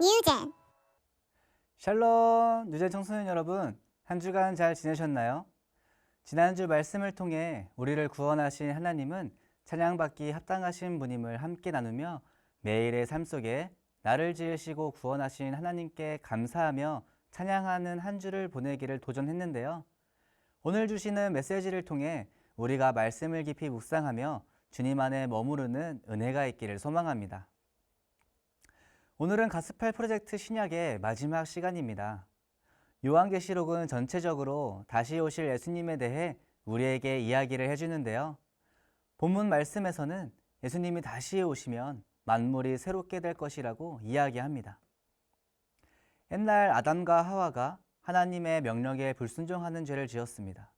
뉴젠 샬롬 뉴제 청소년 여러분 한 주간 잘 지내셨나요? 지난주 말씀을 통해 우리를 구원하신 하나님은 찬양받기 합당하신 분임을 함께 나누며 매일의 삶 속에 나를 지으시고 구원하신 하나님께 감사하며 찬양하는 한 주를 보내기를 도전했는데요. 오늘 주시는 메시지를 통해 우리가 말씀을 깊이 묵상하며 주님 안에 머무르는 은혜가 있기를 소망합니다. 오늘은 가스펠 프로젝트 신약의 마지막 시간입니다. 요한계시록은 전체적으로 다시 오실 예수님에 대해 우리에게 이야기를 해주는데요. 본문 말씀에서는 예수님이 다시 오시면 만물이 새롭게 될 것이라고 이야기합니다. 옛날 아담과 하와가 하나님의 명령에 불순종하는 죄를 지었습니다.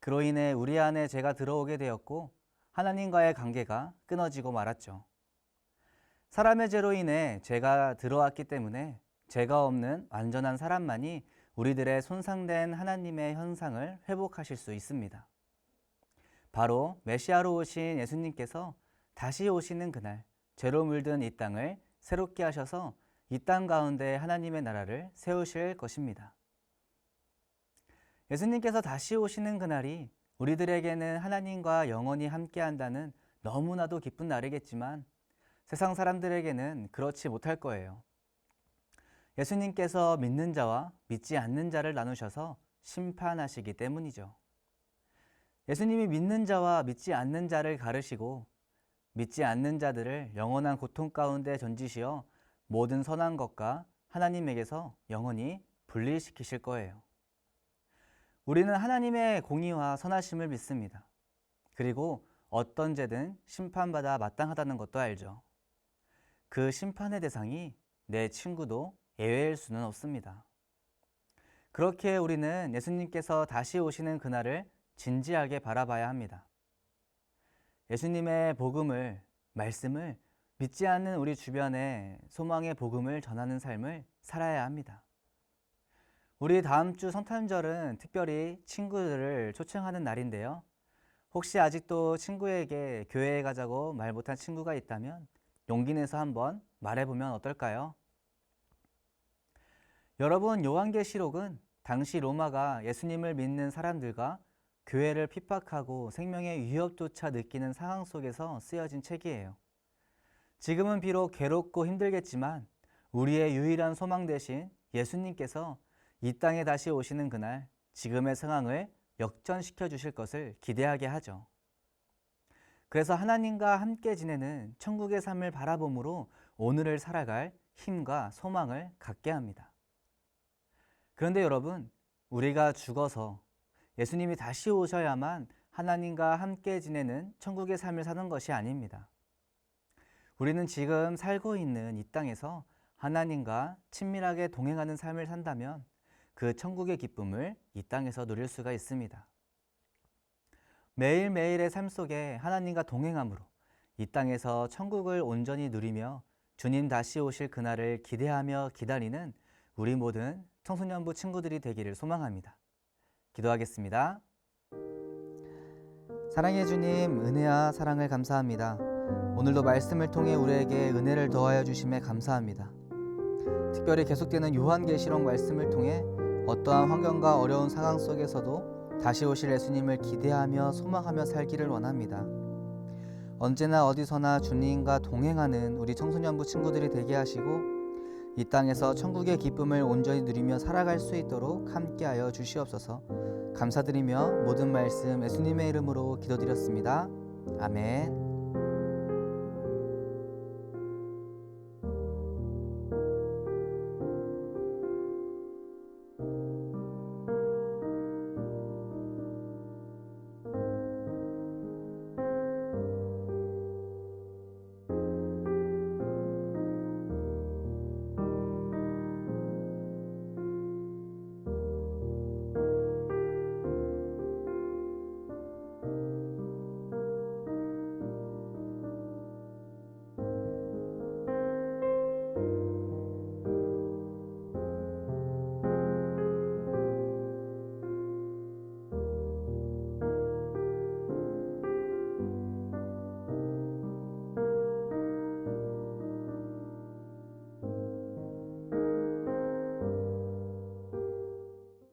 그로 인해 우리 안에 죄가 들어오게 되었고 하나님과의 관계가 끊어지고 말았죠. 사람의 죄로 인해 죄가 들어왔기 때문에 죄가 없는 완전한 사람만이 우리들의 손상된 하나님의 현상을 회복하실 수 있습니다. 바로 메시아로 오신 예수님께서 다시 오시는 그날 죄로 물든 이 땅을 새롭게 하셔서 이 땅 가운데 하나님의 나라를 세우실 것입니다. 예수님께서 다시 오시는 그날이 우리들에게는 하나님과 영원히 함께 한다는 너무나도 기쁜 날이겠지만 세상 사람들에게는 그렇지 못할 거예요. 예수님께서 믿는 자와 믿지 않는 자를 나누셔서 심판하시기 때문이죠. 예수님이 믿는 자와 믿지 않는 자를 가르시고 믿지 않는 자들을 영원한 고통 가운데 던지시어 모든 선한 것과 하나님에게서 영원히 분리시키실 거예요. 우리는 하나님의 공의와 선하심을 믿습니다. 그리고 어떤 죄든 심판받아 마땅하다는 것도 알죠. 그 심판의 대상이 내 친구도 예외일 수는 없습니다. 그렇게 우리는 예수님께서 다시 오시는 그날을 진지하게 바라봐야 합니다. 예수님의 복음을, 말씀을 믿지 않는 우리 주변에 소망의 복음을 전하는 삶을 살아야 합니다. 우리 다음 주 성탄절은 특별히 친구들을 초청하는 날인데요. 혹시 아직도 친구에게 교회에 가자고 말 못한 친구가 있다면 용기 내서 한번 말해보면 어떨까요? 여러분, 요한계시록은 당시 로마가 예수님을 믿는 사람들과 교회를 핍박하고 생명의 위협조차 느끼는 상황 속에서 쓰여진 책이에요. 지금은 비록 괴롭고 힘들겠지만 우리의 유일한 소망 대신 예수님께서 이 땅에 다시 오시는 그날 지금의 상황을 역전시켜 주실 것을 기대하게 하죠. 그래서 하나님과 함께 지내는 천국의 삶을 바라봄으로 오늘을 살아갈 힘과 소망을 갖게 합니다. 그런데 여러분, 우리가 죽어서 예수님이 다시 오셔야만 하나님과 함께 지내는 천국의 삶을 사는 것이 아닙니다. 우리는 지금 살고 있는 이 땅에서 하나님과 친밀하게 동행하는 삶을 산다면 그 천국의 기쁨을 이 땅에서 누릴 수가 있습니다. 매일매일의 삶 속에 하나님과 동행함으로 이 땅에서 천국을 온전히 누리며 주님 다시 오실 그날을 기대하며 기다리는 우리 모든 청소년부 친구들이 되기를 소망합니다. 기도하겠습니다. 사랑해 주님, 은혜와 사랑을 감사합니다. 오늘도 말씀을 통해 우리에게 은혜를 더하여 주심에 감사합니다. 특별히 계속되는 요한계시록 말씀을 통해 어떠한 환경과 어려운 상황 속에서도 다시 오실 예수님을 기대하며 소망하며 살기를 원합니다. 언제나 어디서나 주님과 동행하는 우리 청소년부 친구들이 되게 하시고 이 땅에서 천국의 기쁨을 온전히 누리며 살아갈 수 있도록 함께하여 주시옵소서. 감사드리며 모든 말씀 예수님의 이름으로 기도드렸습니다. 아멘.